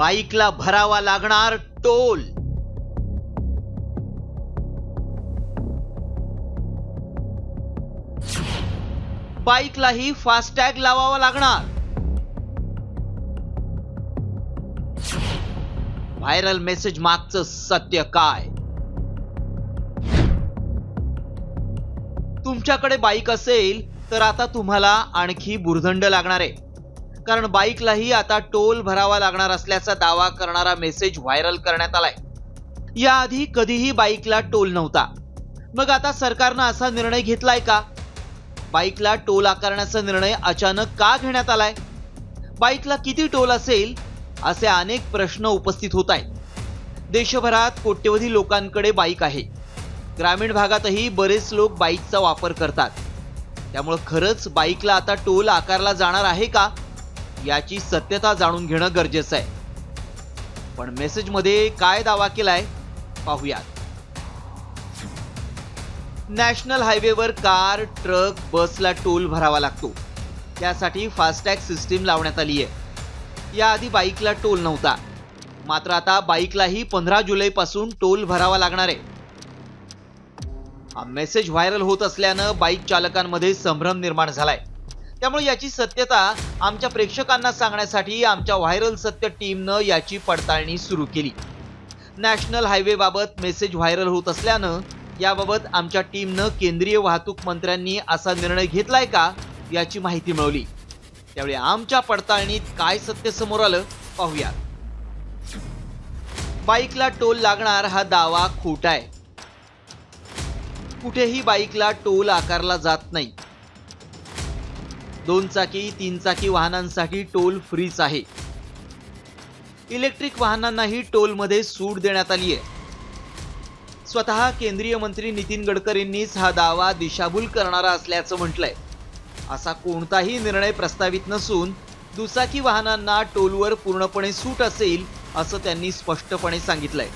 बाईकला भरावा लागणार toll. बाईकलाही FASTag लावावा लागणार. व्हायरल मेसेज मागचं सत्य काय? तुमच्याकडे बाईक असेल तर आता तुम्हाला आणखी बुरदंड लागणार आहे. कारण बाईकलाही आता टोल भरावा लागणार असल्याचा दावा करणारा मेसेज व्हायरल करण्यात आलाय. याआधी कधीही बाईकला टोल नव्हता. मग आता सरकारनं असा निर्णय घेतलाय का? बाईकला टोल आकारण्याचा निर्णय अचानक का घेण्यात आलाय? बाईकला किती टोल असेल? असे अनेक प्रश्न उपस्थित होत आहेत. देशभरात कोट्यवधी लोकांकडे बाईक आहे. ग्रामीण भागातही बरेच लोक बाईकचा वापर करतात. त्यामुळं खरंच बाईकला आता टोल आकारला जाणार आहे का? याची सत्यता जाणून घेणं गरजेचं आहे. पण मेसेजमध्ये काय दावा केलाय पाहूयात. नॅशनल हायवेवर कार ट्रक बसला टोल भरावा लागतो. त्यासाठी फास्टॅग सिस्टीम लावण्यात आली आहे. याआधी बाईकला टोल नव्हता. मात्र आता बाईकलाही पंधरा जुलैपासून टोल भरावा लागणार आहे. हा मेसेज व्हायरल होत असल्यानं बाईक चालकांमध्ये संभ्रम निर्माण झालाय. त्यामुळे याची सत्यता आमच्या प्रेक्षकांना सांगण्यासाठी आमच्या व्हायरल सत्य टीमनं याची पडताळणी सुरू केली. नॅशनल हायवेबाबत मेसेज व्हायरल होत असल्यानं याबाबत आमच्या टीमनं केंद्रीय वाहतूक मंत्र्यांनी असा निर्णय घेतलाय का याची माहिती मिळवली. त्यावेळी आमच्या पडताळणीत काय सत्य समोर आलं पाहूया बाईकला टोल लागणार हा दावा खोटा आहे कुठेही बाईकला टोल आकारला जात नाही. दोन चाकी तीन चाकी वाहनांसाठी टोल फ्रीच आहे. इलेक्ट्रिक वाहनांनाही टोलमध्ये सूट देण्यात आली आहे स्वतः केंद्रीय मंत्री नितीन गडकरींनीच हा दावा दिशाभूल करणारा असल्याचं म्हटलंय. असा कोणताही निर्णय प्रस्तावित नसून दुचाकी वाहनांना टोलवर पूर्णपणे सूट असेल असं त्यांनी स्पष्टपणे सांगितलंय.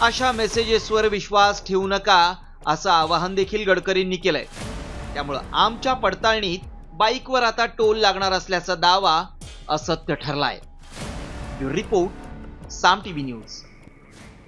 अशा मेसेजेसवर विश्वास ठेवू नका असं आवाहन देखील गडकरींनी केलंय. त्यामुळं आमच्या पडताळणीत बाईकवर आता टोल लागणार असल्याचा दावा असत्य ठरलाय. Report Saam TV news.